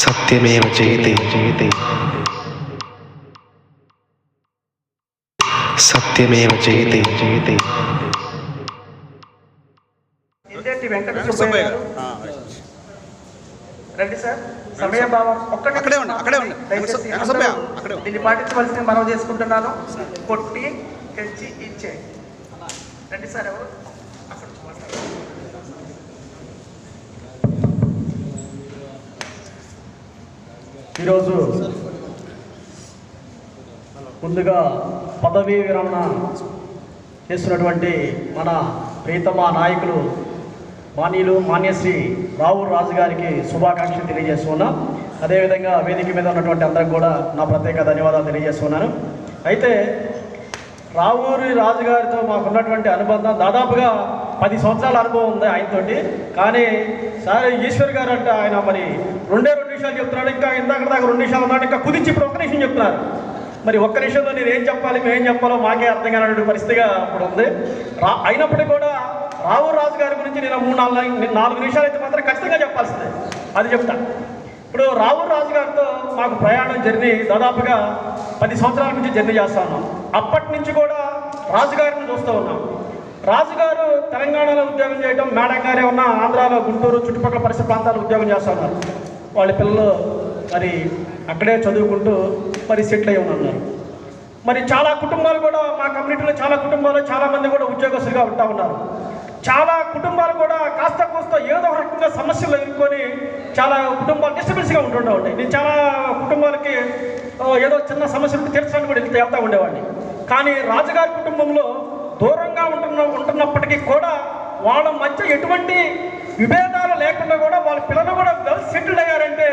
సత్యమేవ జయతే జయతే సత్యమేవ జయతే జయతే రండి సార్. సమయభావం ఒక్కటి అక్కడే ఉండు, అక్కడే ఉండు. దీన్ని పాటించవలసిన మనవి చేసుకుంటున్నాను. కొట్టి తెచ్చి ఇచ్చే రండి సార్ ఎవరు? ఈరోజు ముందుగా పదవీ విరమణ చేస్తున్నటువంటి మన ప్రీతమ నాయకులు మాన్యులు మాన్యశ్రీ రావు రాజు గారికి శుభాకాంక్షలు తెలియజేస్తున్నాం. అదేవిధంగా వేదిక మీద ఉన్నటువంటి అందరికి కూడా నా ప్రత్యేక ధన్యవాదాలు తెలియజేస్తున్నాను. అయితే రావూరి రాజుగారితో మాకున్నటువంటి అనుబంధం దాదాపుగా పది సంవత్సరాల అనుభవం ఉంది ఆయనతోటి. కానీ సార్ ఈశ్వర్ గారు అంటే ఆయన మరి రెండే రెండు నిమిషాలు చెప్తున్నాడు. ఇంకా ఇందాక దాకా రెండు నిమిషాలు ఉన్నాడు. ఇంకా కుదించి ఇప్పుడు ఒక్క నిమిషం చెప్తున్నారు. మరి ఒక్క నిమిషంలో నేను ఏం చెప్పాలి మేము ఏం చెప్పాలో మాకే అర్థం కానటువంటి పరిస్థితిగా ఇప్పుడు ఉంది. రా అయినప్పటికీ కూడా రావు రాజు గారి గురించి నేను మూడు నాలుగు నాలుగు నిమిషాలు అయితే మాత్రం ఖచ్చితంగా చెప్పాల్సిందే. అది చెప్తా. ఇప్పుడు రావు రాజు గారితో మాకు ప్రయాణం జర్నీ దాదాపుగా పది సంవత్సరాల నుంచి జర్నీ చేస్తా ఉన్నాం. అప్పటి నుంచి కూడా రాజుగారిని చూస్తూ ఉన్నాం. రాజుగారు తెలంగాణలో ఉద్యోగం చేయడం మేడం గారే ఉన్న ఆంధ్రాలో గుంటూరు చుట్టుపక్కల పరిసర ప్రాంతాల్లో ఉద్యోగం చేస్తున్నారు. వాళ్ళ పిల్లలు మరి అక్కడే చదువుకుంటూ మరి సెటిల్ అయి ఉన్నారు. మరి చాలా కుటుంబాలు కూడా మా కమ్యూనిటీలో చాలా కుటుంబాలు చాలామంది కూడా ఉద్యోగస్తులుగా ఉంటా ఉన్నారు. చాలా కుటుంబాలు కూడా కాస్త కూస్త ఏదో ఒక రకంగా సమస్యలు ఎదుర్కొని చాలా కుటుంబాలు డిస్టర్బెన్స్గా ఉంటుండే ఉంటాయి. నేను చాలా కుటుంబాలకి ఏదో చిన్న సమస్యలు తీర్చడానికి కూడా వెళ్తే వెళ్తూ ఉండేవాడిని. కానీ రాజుగారి కుటుంబంలో దూరంగా ఉంటున్న ఉంటున్నప్పటికీ కూడా వాళ్ళ మధ్య ఎటువంటి విభేదాలు లేకుండా కూడా వాళ్ళ పిల్లలు కూడా వెల్ సెటిల్డ్ అయ్యారంటే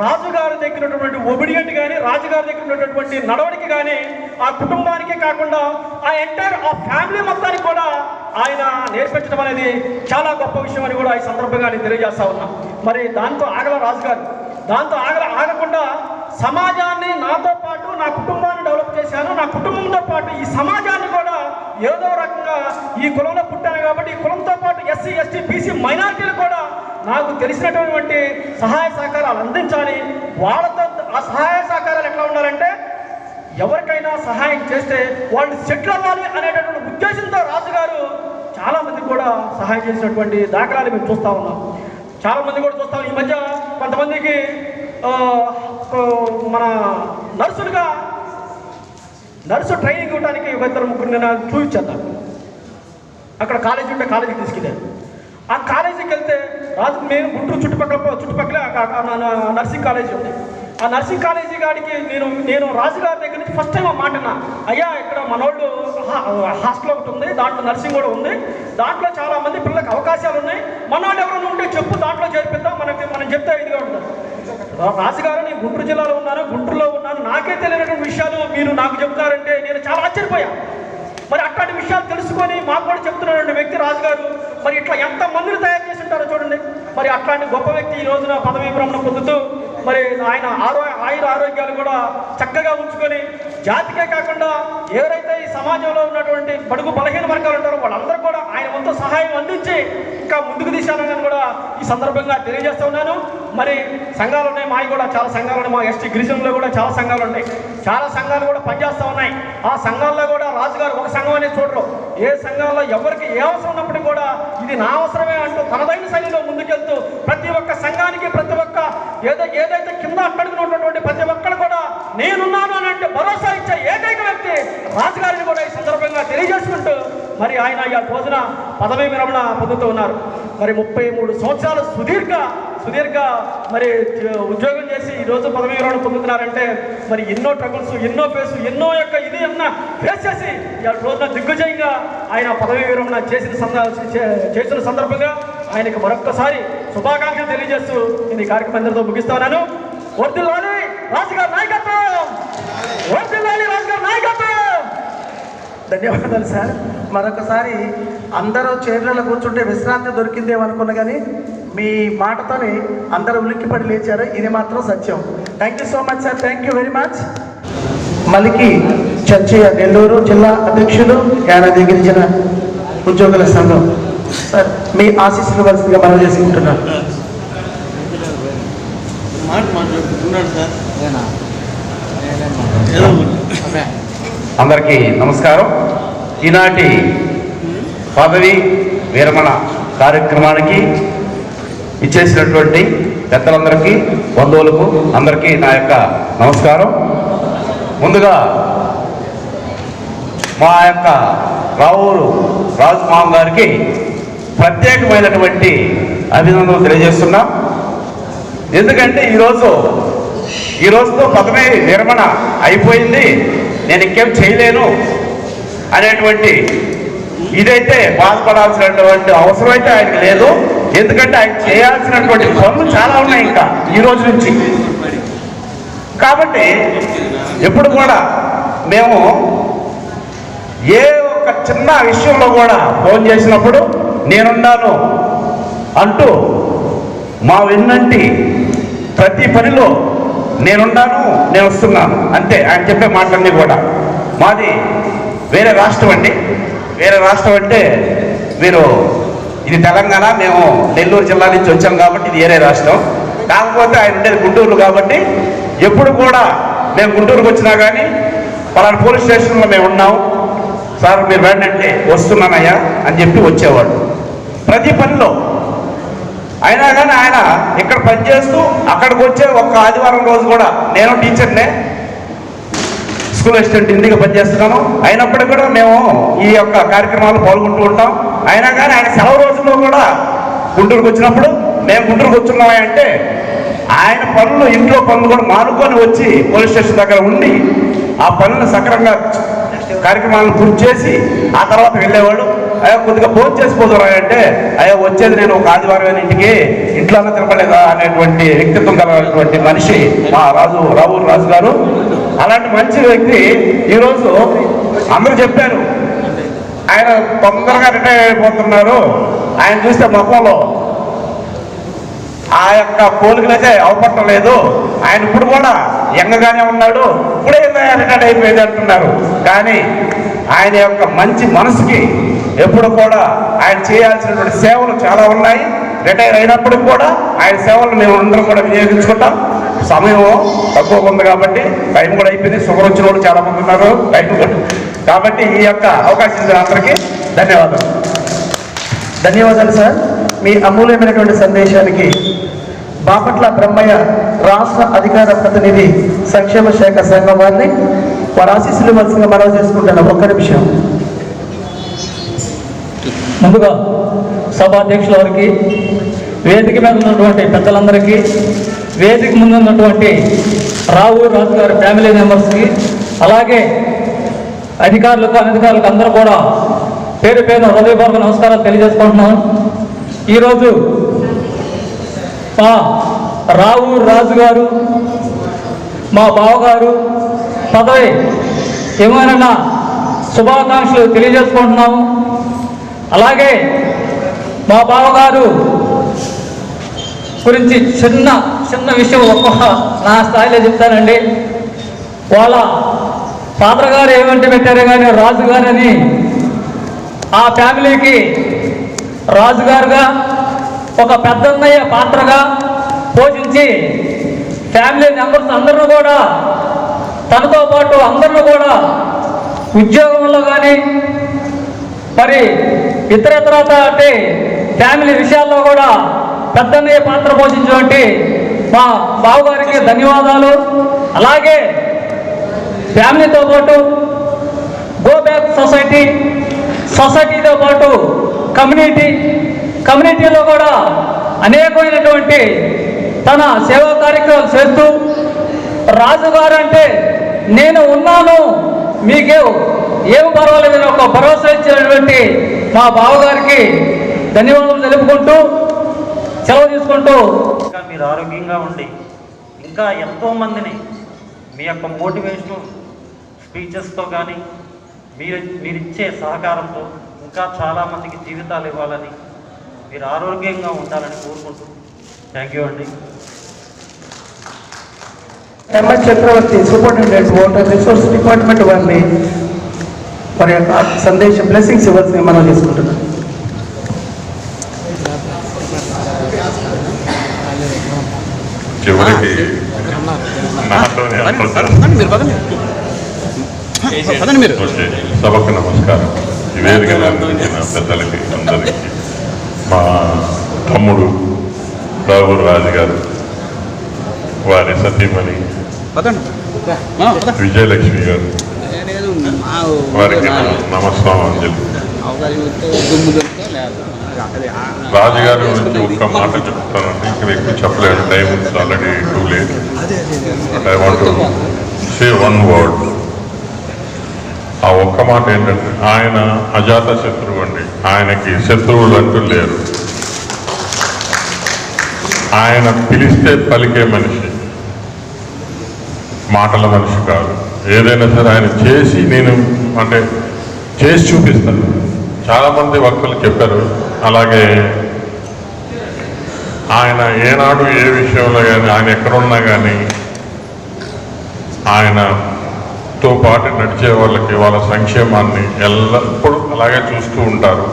రాజుగారి దగ్గర ఉన్నటువంటి ఒబిడియంట్ కానీ రాజుగారి దగ్గర ఉన్నటువంటి నడవడికి కానీ ఆ కుటుంబానికే కాకుండా ఆ ఎంటైర్ ఆ ఫ్యామిలీ మొత్తానికి కూడా ఆయన నేర్పించడం అనేది చాలా గొప్ప విషయం అని కూడా ఈ సందర్భంగా నేను తెలియజేస్తా ఉన్నా. మరి దాంతో ఆగల రాజుగారు దాంతో ఆగల ఆగకుండా సమాజాన్ని నాతో పాటు నా కుటుంబాన్ని డెవలప్ చేశాను. నా కుటుంబంతో పాటు ఈ సమాజాన్ని ఏదో రకంగా ఈ కులంలో పుట్టాను కాబట్టి ఈ కులంతో పాటు ఎస్సీ ఎస్టీ బీసీ మైనారిటీలు కూడా నాకు తెలిసినటువంటి సహాయ సహకారాలు అందించాలి. వాళ్ళతో ఆ సహాయ సహకారాలు ఎట్లా ఉండాలంటే ఎవరికైనా సహాయం చేస్తే వాళ్ళు సెటిల్ అవ్వాలి అనేటటువంటి ఉద్దేశంతో రాజుగారు చాలామంది కూడా సహాయం చేసినటువంటి దాఖలాలు మేము చూస్తూ ఉన్నాం. చాలామంది కూడా చూస్తాం ఈ మధ్య కొంతమందికి మన నర్సులుగా నర్సు ట్రైనింగ్ ఇవ్వడానికి ఒక ఇద్దరు ముగ్గురు నేను చూపించాను అక్కడ కాలేజీ ఉంటే కాలేజీకి తీసుకెళ్ళాను ఆ కాలేజీకి వెళ్తే రాజు మేము గుంటూరు చుట్టుపక్కల చుట్టుపక్కల నర్సింగ్ కాలేజీ ఉంది. ఆ నర్సింగ్ కాలేజీ గారికి నేను నేను రాజుగారి దగ్గర నుంచి ఫస్ట్ టైం ఆ మాట అయ్యా ఇక్కడ మనోళ్ళు హాస్టల్ ఒకటి ఉంది దాంట్లో నర్సింగ్ కూడా ఉంది. దాంట్లో చాలా మంది పిల్లలకు అవకాశాలు ఉన్నాయి. మనోళ్ళు ఎవరైనా ఉంటే చెప్పు దాంట్లో చేర్పిద్దాం. మనకి మనం చెప్తే ఇదిగా ఉంటుంది. రాజుగారు నేను గుంటూరు జిల్లాలో ఉన్నాను. గుంటూరులో నాకే తెలియనటువంటి విషయాలు మీరు నాకు చెప్తారంటే నేను చాలా ఆశ్చర్యపోయా. మరి అట్లాంటి విషయాలు తెలుసుకొని మాకు కూడా చెప్తున్నటువంటి వ్యక్తి రాజుగారు మరి ఇట్లా ఎంత మందిని తయారు చేసి ఉంటారో చూడండి. మరి అట్లాంటి గొప్ప వ్యక్తి ఈ రోజున పదవీ విరమణ పొందుతూ మరి ఆయన ఆరో ఆయుర ఆరోగ్యాలు కూడా చక్కగా ఉంచుకొని జాతికే కాకుండా ఎవరైతే ఈ సమాజంలో ఉన్నటువంటి బడుగు బలహీన వర్గాలు ఉంటారో వాళ్ళందరూ కూడా ఆయన వంతు సహాయం అందించి ఇంకా ముందుకు తీశానని కూడా ఈ సందర్భంగా తెలియజేస్తూ ఉన్నాను. మరి సంఘాలు ఉన్నాయి. మావి కూడా చాలా సంఘాలు ఉన్నాయి. మా ఎస్టీ గిరిజనులో కూడా చాలా సంఘాలు ఉన్నాయి. చాలా సంఘాలు కూడా పనిచేస్తూ ఉన్నాయి. ఆ సంఘాల్లో కూడా రాజుగారు ఒక సంఘం అనేది చూడరు. ఏ సంఘాల్లో ఎవరికి ఏ అవసరం ఉన్నప్పటికీ కూడా ఇది నా అవసరమే అంటూ తనదైన శైలిలో ముందుకెళ్తూ ప్రతి ఒక్క సంఘానికి ప్రతి ఒక్క ఏదో ఏదైతే కింద అట్టడుగున్నటువంటి ప్రతి ఒక్కరు కూడా నేను అని అంటే భరోసా ఇచ్చే ఏకైక వ్యక్తి రాజుగారిని కూడా ఈ సందర్భంగా తెలియజేసుకుంటూ మరి ఆయన ఈ రోజున పదవీ విరమణ పొందుతూ ఉన్నారు. మరి ముప్పై మూడు సంవత్సరాలు సుదీర్ఘ సుదీర్ఘ మరి ఉద్యోగం చేసి ఈరోజు పదవి పదవీ విరమణ పొందుతున్నారంటే మరి ఎన్నో ట్రబుల్స్ ఎన్నో ఫేస్ ఎన్నో యొక్క ఇది అన్న ఫేస్ చేసి ఈ రోజున దిగ్గుజయంగా ఆయన పదవీ విరమణ చేసిన చేసిన సందర్భంగా ఆయనకు మరొక్కసారి శుభాకాంక్షలు తెలియజేస్తూ నేను ఈ కార్యక్రమం అందరితో ముగిస్తున్నాను. వర్దిల్లాలి రాజుగారి నాయకత్వం! వర్దిల్లాలి ధన్యవాదాలు సార్. మరొకసారి అందరూ చైర్లలో కూర్చుంటే విశ్రాంతి దొరికిందేమో అనుకున్నా కానీ మీ మాటతోనే అందరూ ఉలిక్కిపడి లేచారు. ఇది మాత్రం సత్యం. Thank you so much sir thank you very much Maliki Charchayya Nellore జిల్లా అధ్యక్షులు యానాది గిరిజన ఉద్యోగుల సంఘం. సార్ మీ ఆశీస్సులు వలసిందిగా మనం చేసుకుంటున్నాను మాట మాట్లాడుతున్నాడు సార్. ఏనా ఏదో అందరికీ నమస్కారం. ఈనాటి పదవి విరమణ కార్యక్రమానికి ఇచ్చేసినటువంటి పెద్దలందరికీ బంధువులకు అందరికీ నా యొక్క నమస్కారం. ముందుగా మా యొక్క రావూరు రాజుమోహన్ గారికి ప్రత్యేకమైనటువంటి అభినందనలు తెలియజేస్తున్నాం. ఎందుకంటే ఈరోజు ఈ రోజుతో పదవి విరమణ అయిపోయింది. నేను ఇంకేం చేయలేను అనేటువంటి ఇదైతే బాధపడాల్సినటువంటి అవసరం అయితే ఆయనకి లేదు. ఎందుకంటే ఆయన చేయాల్సినటువంటి పనులు చాలా ఉన్నాయి ఇంకా ఈ రోజు నుంచి. కాబట్టి ఎప్పుడు కూడా మేము ఏ ఒక్క చిన్న విషయంలో కూడా ఫోన్ చేసినప్పుడు నేనున్నాను అంటూ మా వెన్నంటి ప్రతి పనిలో నేనున్నాను నేను వస్తున్నాను అంతే ఆయన చెప్పే మాటలన్నీ కూడా. మాది వేరే రాష్ట్రం అండి. వేరే రాష్ట్రం అంటే మీరు ఇది తెలంగాణ మేము నెల్లూరు జిల్లా నుంచి వచ్చాం కాబట్టి ఇది వేరే రాష్ట్రం. కాకపోతే ఆయన ఉండేది గుంటూరు కాబట్టి ఎప్పుడు కూడా మేము గుంటూరుకు వచ్చినా కానీ పలానా పోలీస్ స్టేషన్లో మేము ఉన్నాం. సార్ మీరు వెళ్ళండి వస్తున్నానయ్యా అని చెప్పి వచ్చేవాడు. ప్రతి పనిలో అయినా కానీ ఆయన ఇక్కడ పనిచేస్తూ అక్కడికి వచ్చే ఒక్క ఆదివారం రోజు కూడా నేను టీచర్నే స్కూల్ అసిస్టెంట్ ఇంటికి పనిచేస్తున్నాను. అయినప్పటికీ కూడా మేము ఈ యొక్క కార్యక్రమాలు పాల్గొంటూ ఉంటాం. అయినా కానీ ఆయన సెలవు రోజుల్లో కూడా గుంటూరుకు వచ్చినప్పుడు మేము గుంటూరుకు వచ్చున్నామంటే ఆయన పనులు ఇంట్లో పనులు కూడా మానుకొని వచ్చి పోలీస్ స్టేషన్ దగ్గర ఉండి ఆ పనులను సక్రంగా కార్యక్రమాలను పూర్తి చేసి ఆ తర్వాత వెళ్ళేవాళ్ళు. అయ్యా కొద్దిగా ఫోన్ చేసిపోతున్నా అంటే అయ్యా వచ్చేది నేను ఒక ఆదివారం ఇంటికి ఇంట్లో తినపలేదా అనేటువంటి వ్యక్తిత్వం కలిగినటువంటి మనిషి మా రాజు రావు రాజు గారు అలాంటి మంచి వ్యక్తి ఈరోజు అందరూ చెప్పారు. ఆయన తొందరగా రిటైర్ అయిపోతున్నారు. ఆయన చూస్తే ముఖంలో ఆ యొక్క పోలికలైతే అవపట్టం లేదు. ఆయన ఇప్పుడు కూడా యంగగానే ఉన్నాడు. ఇప్పుడే రిటైర్డ్ అయిపోయింది అంటున్నారు. కానీ ఆయన యొక్క మంచి మనసుకి ఎప్పుడు కూడా ఆయన చేయాల్సినటువంటి సేవలు చాలా ఉన్నాయి. రిటైర్ అయినప్పటికి కూడా ఆయన సేవలు మేము అందరం కూడా వినియోగించుకుంటాం. సమయం తక్కువ ఉంది కాబట్టి టైం కూడా అయిపోయింది. షుగర్ వచ్చిన వాళ్ళు చాలా మంది ఉన్నారు. టైం కాబట్టి ఈ యొక్క అవకాశం ఇచ్చిన అందరికీ ధన్యవాదాలు. ధన్యవాదాలు సార్. మీ అమూల్యమైనటువంటి సందేశానికి బాపట్ల బ్రహ్మయ్య రాష్ట్ర అధికార ప్రతినిధి సంక్షేమ శాఖ సంఘం వారిని వారి ఆశీస్సులు వలసగా మనవి చేసుకుంటున్నాం. ఒక్క నిమిషం. ముందుగా సభాధ్యక్షుల వారికి వేదిక మీద ఉన్నటువంటి పెద్దలందరికీ వేదిక ముందు ఉన్నటువంటి రావు రాజు గారి ఫ్యామిలీ మెంబర్స్కి అలాగే అధికారులకు అనధికారులకు అందరూ కూడా పేరు పేరు హృదయపూర్వక నమస్కారాలు తెలియజేసుకుంటున్నాం ఈరోజు మా రావు రాజు గారు మా బావగారు పదవి ఏమైనా శుభాకాంక్షలు తెలియజేసుకుంటున్నాము. అలాగే మా బావగారు గురించి చిన్న చిన్న విషయం ఒక్క నా స్థాయిలో చెప్తానండి. వాళ్ళ ఫాదర్ గారు ఏమంటే పెట్టారు కానీ రాజు గారని ఆ ఫ్యామిలీకి రాజుగారుగా ఒక పెద్దన్నయ్య పాత్రగా పోషించి ఫ్యామిలీ మెంబర్స్ అందరూ కూడా తనతో పాటు అందరూ కూడా ఉద్యోగంలో కానీ మరి ఇతర తర్వాత అంటే ఫ్యామిలీ విషయాల్లో కూడా పెద్దన్నయ్య పాత్ర పోషించినటువంటి మా బావగారికి ధన్యవాదాలు. అలాగే ఫ్యామిలీతో పాటు గో బ్యాక్ సొసైటీ సొసైటీతో పాటు కమ్యూనిటీ కమ్యూనిటీలో కూడా అనేకమైనటువంటి తన సేవా కార్యక్రమాలు చేస్తూ రాజుగారు అంటే నేను ఉన్నాను మీకే ఏం పర్వాలేదని ఒక భరోసా ఇచ్చినటువంటి మా బావగారికి ధన్యవాదాలు తెలుపుకుంటూ సెలవు తీసుకుంటూ ఇంకా మీరు ఆరోగ్యంగా ఉండి ఇంకా ఎంతోమందిని మీ యొక్క మోటివేషనల్ స్పీచెస్తో కానీ మీరు మీరిచ్చే సహకారంతో ఇంకా చాలామందికి జీవితాలు ఇవ్వాలని మీరు ఆరోగ్యంగా ఉండాలని కోరుకుంటూ థ్యాంక్ యూ అండి. MS Chakravarthi superintendent water resource department వారిని వారి యొక్క సందేశం బ్లెస్సింగ్స్ ఇవ్వాల్సింది మనం చేసుకుంటున్నాం చివరికి సభకు నమస్కారం. ఈ వేదిక అందించిన పెద్దలకి అందరికీ. మా తమ్ముడు రాహుల్ రాజు గారు వారి సతీమణి విజయలక్ష్మి గారు వారికి నమస్కారం రాజుగారి గురించి ఒక్క మాట చెప్తానండి. ఇక్కడ ఎక్కువ చెప్పలేను time already too late I want say one word ఆ ఒక్క మాట ఏంటంటే ఆయన అజాత శత్రువు అండి. ఆయనకి శత్రువులు అంటూ లేరు. ఆయన పిలిస్తే పలికే మనిషి మాటల మనిషి కాదు. ఏదైనా సరే ఆయన చేసి నేను అంటే చేసి చూపిస్తాను. చాలామంది వక్తలు చెప్పారు అలాగే ఆయన ఏనాడు ఏ విషయంలో కానీ ఆయన ఎక్కడున్నా కానీ ఆయనతో పాటు నడిచే వాళ్ళకి వాళ్ళ సంక్షేమాన్ని ఎల్లప్పుడూ అలాగే చూస్తూ ఉంటారు.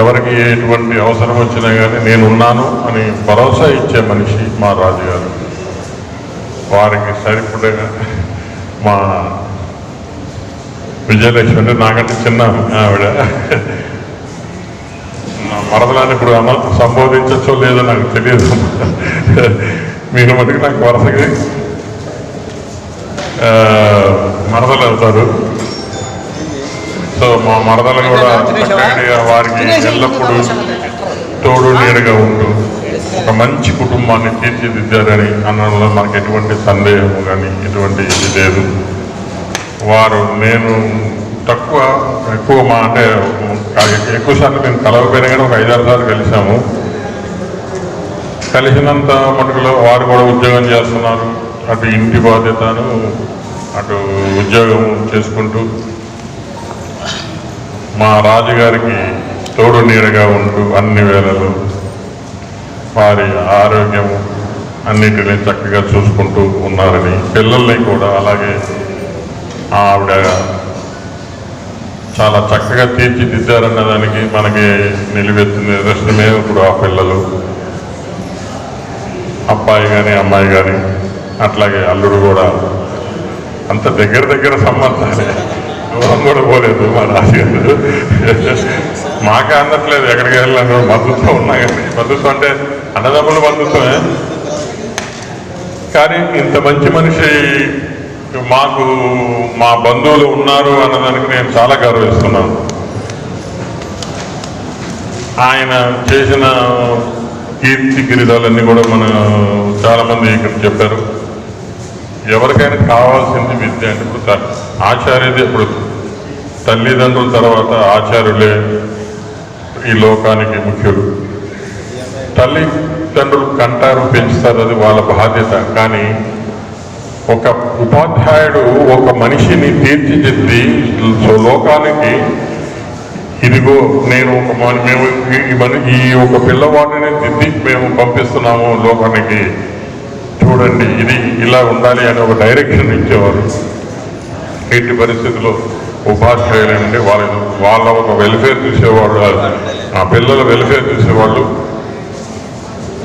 ఎవరికి ఎటువంటి అవసరం వచ్చినా కానీ నేనున్నాను అని భరోసా ఇచ్చే మనిషి మా రాజుగారు. వారికి సరిపడగా మా విజయలక్ష్మి అంటే నాకంటే చిన్న ఆవిడ. మరదలాన్ని ఇప్పుడు అన సంబోధించచ్చో లేదో నాకు తెలియదు. మీరు మటుకు నాకు వరుసగా ఆ, మరదలు అవుతారు. సో మా మరదలు కూడా వారికి ఎల్లప్పుడూ తోడు నీడగా ఉంటూ ఒక మంచి కుటుంబాన్ని తీర్చిదిద్దారని అనడంలో మనకు ఎటువంటి సందేహం కానీ ఎటువంటి ఇది లేదు. వారు నేను తక్కువ ఎక్కువ మా అంటే ఎక్కువ సార్లు మేము కలవకపోయినా కానీ ఒక ఐదారు సార్లు కలిసాము కలిసినంత మటుకులో వారు కూడా ఉద్యోగం చేస్తున్నారు. అటు ఇంటి బాధ్యతను అటు ఉద్యోగం చేసుకుంటూ మా రాజుగారికి తోడు నీడగా ఉంటూ అన్ని వేళలు వారి ఆరోగ్యం అన్నిటిని చక్కగా చూసుకుంటూ ఉన్నారని పిల్లల్ని కూడా అలాగే ఆవిడ చాలా చక్కగా తీర్చిదిద్దారన్న దానికి మనకి నిలువెత్తిన నిదర్శనమే ఇప్పుడు ఆ పిల్లలు. అబ్బాయి కానీ అమ్మాయి కానీ అట్లాగే అల్లుడు కూడా అంత దగ్గర దగ్గర సంబంధాలే. దూరం కూడా పోలేదు మా రాజుగారు. మాకే అందట్లేదు ఎక్కడికి వెళ్ళాను బంధుత్వం ఉన్నా కానీ. మద్దతు అంటే అన్నదమ్ముల బంధుత్వమే. కానీ ఇంత మంచి మనిషి మాకు మా బంధువులు ఉన్నారు అన్నదానికి నేను చాలా గౌరవిస్తున్నాను. ఆయన చేసిన కీర్తి గిరిదాలన్నీ కూడా మన చాలామంది ఇక్కడ చెప్పారు. ఎవరికైనా కావాల్సింది విద్య అంటే ఇప్పుడు ఆచార్యది ఇప్పుడు తల్లిదండ్రుల తర్వాత ఆచార్యులే ఈ లోకానికి ముఖ్యులు. తల్లిదండ్రులు కంటారు పెంచుతారు అది వాళ్ళ బాధ్యత. కానీ ఒక ఉపాధ్యాయుడు ఒక మనిషిని తీర్చిదిద్ది సో లోకానికి ఇదిగో నేను ఒక మేము ఈ- ఒక పిల్లవాడిని దిద్ది మేము పంపిస్తున్నాము లోకానికి. చూడండి ఇది ఇలా ఉండాలి అని ఒక డైరెక్షన్ ఇచ్చేవారు. ఎట్టి పరిస్థితుల్లో ఏంటంటే వాళ్ళ వాళ్ళ ఒక వెల్ఫేర్ చూసేవాళ్ళు ఆ పిల్లల వెల్ఫేర్ చూసేవాళ్ళు.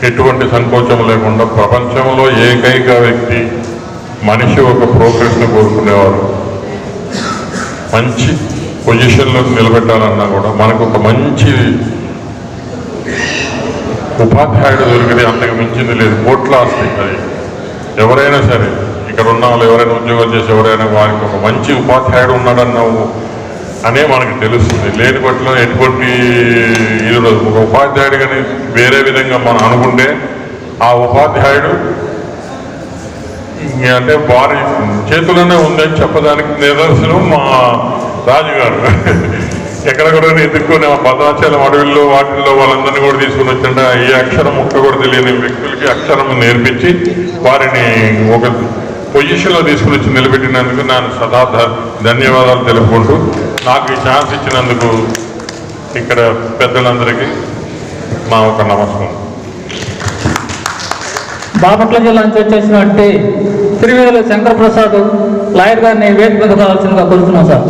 ఎటువంటి సంకోచం లేకుండా ప్రపంచంలో ఏకైక వ్యక్తి మనిషి ఒక ప్రోగ్రెస్ని కోరుకునేవారు మంచి పొజిషన్లో నిలబెట్టాలన్నా కూడా మనకు ఒక మంచి ఉపాధ్యాయుడు దొరికితే అంతకు మించింది లేదు. కోట్ల ఆస్తి అది. ఎవరైనా సరే ఇక్కడ ఉన్న వాళ్ళు ఎవరైనా ఉద్యోగం చేసి ఎవరైనా వారికి ఒక మంచి ఉపాధ్యాయుడు ఉన్నాడన్న అనే మనకు తెలుస్తుంది. లేని పట్ల ఎటువంటి ఈరోజు ఒక ఉపాధ్యాయుడు కానీ వేరే విధంగా మనం అనుకుంటే ఆ ఉపాధ్యాయుడు ఇంక అంటే వారి చేతుల్లోనే ఉందని చెప్పడానికి నిదర్శనం మా రాజుగారు. ఎక్కడ కూడా ఎదుర్కొని. భద్రాచలం అడవుల్లో వాటిల్లో వాళ్ళందరినీ కూడా తీసుకుని వచ్చిండ ఈ అక్షరం ముక్క కూడా తెలియని వ్యక్తులకి అక్షరం నేర్పించి వారిని ఒక పొజిషన్లో తీసుకుని వచ్చి నిలబెట్టినందుకు నేను సదా ధన్యవాదాలు తెలుపుకుంటూ నాకు ఈ ఛాన్స్ ఇచ్చినందుకు ఇక్కడ పెద్దలందరికీ మా ఒక నమస్కారం. బాపట్ల జిల్లా నుంచి వచ్చేసినట్టు తిరువేలు శంకర్ ప్రసాద్ లాయర్ గారిని వేదిక కావాల్సిందిగా కోరుతున్నాం sir.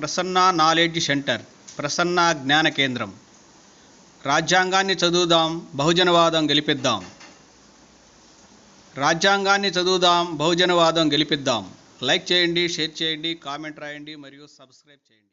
Prasanna knowledge centre Prasanna జ్ఞాన కేంద్రం. రాజ్యాంగాన్ని చదువుదాం బహుజనవాదం గెలిపిద్దాం. రాజ్యాంగాన్ని చదువుదాం బహుజనవాదం గెలిపిద్దాం. లైక్ చేయండి షేర్ చేయండి కామెంట్ రాయండి మరియు సబ్స్క్రైబ్ చేయండి.